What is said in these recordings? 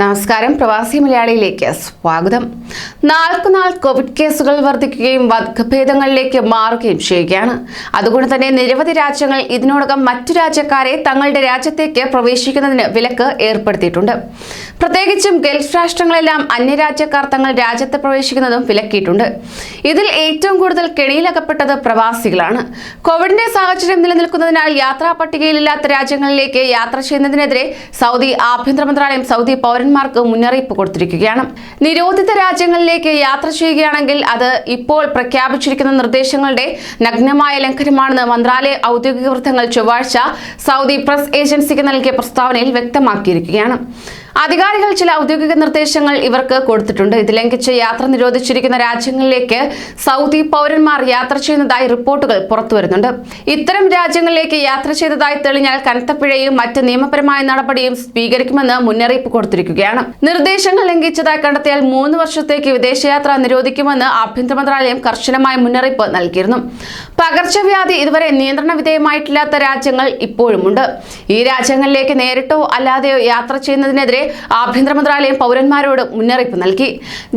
നമസ്കാരം. പ്രവാസി മലയാളിയിലേക്ക് സ്വാഗതം. നാൾക്കുനാൾ കോവിഡ് കേസുകൾ വർദ്ധിക്കുകയും വകഭേദങ്ങളിലേക്ക് മാറുകയും ചെയ്യുകയാണ്. അതുകൊണ്ട് തന്നെ നിരവധി രാജ്യങ്ങൾ ഇതിനോടകം മറ്റു രാജ്യക്കാരെ തങ്ങളുടെ രാജ്യത്തേക്ക് പ്രവേശിക്കുന്നതിന് വിലക്ക് ഏർപ്പെടുത്തിയിട്ടുണ്ട്. പ്രത്യേകിച്ചും ഗൾഫ് രാഷ്ട്രങ്ങളെല്ലാം അന്യരാജ്യക്കാർ തങ്ങൾ രാജ്യത്ത് പ്രവേശിക്കുന്നതും വിലക്കിയിട്ടുണ്ട്. ഇതിൽ ഏറ്റവും കൂടുതൽ കെണിയിലകപ്പെട്ടത് പ്രവാസികളാണ്. കോവിഡിന്റെ സാഹചര്യം നിലനിൽക്കുന്നതിനാൽ യാത്രാ പട്ടികയിലില്ലാത്ത രാജ്യങ്ങളിലേക്ക് യാത്ര ചെയ്യുന്നതിനെതിരെ സൗദി ആഭ്യന്തര മന്ത്രാലയം സൗദി പൗരന്മാർക്ക് മുന്നറിയിപ്പ് കൊടുത്തിരിക്കുകയാണ്. നിരോധിത രാജ്യങ്ങളിലേക്ക് യാത്ര ചെയ്യുകയാണെങ്കിൽ അത് ഇപ്പോൾ പ്രഖ്യാപിച്ചിരിക്കുന്ന നിർദ്ദേശങ്ങളുടെ നഗ്നമായ ലംഘനമാണെന്ന് മന്ത്രാലയ ഔദ്യോഗിക വൃത്തങ്ങൾ ചൊവ്വാഴ്ച സൗദി പ്രസ് ഏജൻസിക്ക് നൽകിയ പ്രസ്താവനയിൽ വ്യക്തമാക്കിയിരിക്കുകയാണ്. അധികാരികൾ ചില ഔദ്യോഗിക നിർദ്ദേശങ്ങൾ ഇവർക്ക് കൊടുത്തിട്ടുണ്ട്. ഇത് ലംഘിച്ച് യാത്ര നിരോധിച്ചിരിക്കുന്ന രാജ്യങ്ങളിലേക്ക് സൗദി പൗരന്മാർ യാത്ര ചെയ്യുന്നതായി റിപ്പോർട്ടുകൾ പുറത്തുവരുന്നുണ്ട് ഇത്തരം രാജ്യങ്ങളിലേക്ക് യാത്ര ചെയ്തതായി തെളിഞ്ഞാൽ കനത്ത പിഴയും മറ്റ് നിയമപരമായ നടപടിയും സ്വീകരിക്കുമെന്ന് മുന്നറിയിപ്പ് കൊടുത്തിരിക്കുകയാണ്. നിർദ്ദേശങ്ങൾ ലംഘിച്ചതായി കണ്ടെത്തിയാൽ മൂന്ന് വർഷത്തേക്ക് വിദേശയാത്ര നിരോധിക്കുമെന്ന് ആഭ്യന്തര മന്ത്രാലയം കർശനമായ മുന്നറിയിപ്പ് നൽകിയിരുന്നു. പകർച്ചവ്യാധി ഇതുവരെ നിയന്ത്രണ വിധേയമായിട്ടില്ലാത്ത രാജ്യങ്ങൾ ഇപ്പോഴുമുണ്ട്. ഈ രാജ്യങ്ങളിലേക്ക് നേരിട്ടോ അല്ലാതെയോ യാത്ര ചെയ്യുന്നതിനെതിരെ ആഭ്യന്തര മന്ത്രാലയം പൗരന്മാരോട് മുന്നറിയിപ്പ് നൽകി.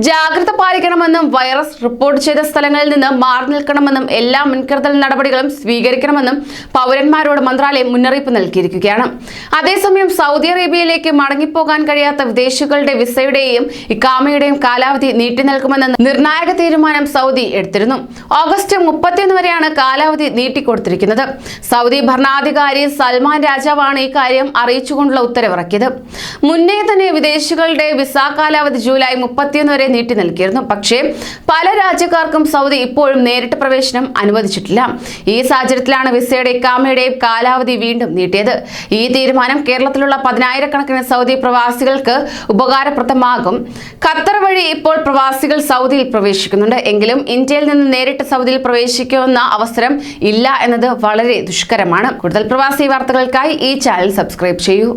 ജാഗ്രത പാലിക്കണമെന്നും വൈറസ് റിപ്പോർട്ട് ചെയ്ത സ്ഥലങ്ങളിൽ നിന്ന് മാറി നിൽക്കണമെന്നും എല്ലാ മുൻകരുതൽ നടപടികളും സ്വീകരിക്കണമെന്നും പൗരന്മാരോട് മന്ത്രാലയം മുന്നറിയിപ്പ് നൽകിയിരിക്കുകയാണ്. അതേസമയം സൗദി അറേബ്യയിലേക്ക് മടങ്ങിപ്പോകാൻ കഴിയാത്ത വിദേശികളുടെ വിസയുടെയും ഇക്കാമയുടെയും കാലാവധി നീട്ടി നൽകുമെന്ന നിർണായക തീരുമാനം സൗദി എടുത്തിരുന്നു. ഓഗസ്റ്റ് മുപ്പത്തിയൊന്ന് വരെയാണ് കാലാവധി നീട്ടിക്കൊടുത്തിരിക്കുന്നത്. സൗദി ഭരണാധികാരി സൽമാൻ രാജാവാണ് ഈ കാര്യം അറിയിച്ചുകൊണ്ടുള്ള ഉത്തരവിറക്കിയത്. മുന്നേ തന്നെ വിദേശികളുടെ വിസ കാലാവധി ജൂലൈ മുപ്പത്തിയൊന്ന് വരെ നീട്ടി നൽകിയിരുന്നു പക്ഷേ പല രാജ്യക്കാർക്കും സൗദി ഇപ്പോഴും നേരിട്ട് പ്രവേശനം അനുവദിച്ചിട്ടില്ല. ഈ സാഹചര്യത്തിലാണ് വിസയുടെ ഇക്കാമയുടെയും കാലാവധി വീണ്ടും നീട്ടിയത്. ഈ തീരുമാനം കേരളത്തിലുള്ള പതിനായിരക്കണക്കിന് സൗദി പ്രവാസികൾക്ക് ഉപകാരപ്രദമാകും. ഖത്തർ വഴി ഇപ്പോൾ പ്രവാസികൾ സൗദിയിൽ പ്രവേശിക്കുന്നുണ്ട്. എങ്കിലും ഇന്ത്യയിൽ നിന്ന് നേരിട്ട് സൗദിയിൽ പ്രവേശിക്കുന്ന അവസരം ഇല്ല എന്നത് വളരെ ദുഷ്കരമാണ്. കൂടുതൽ പ്രവാസി വാർത്തകൾക്കായി ഈ ചാനൽ സബ്സ്ക്രൈബ് ചെയ്യൂ.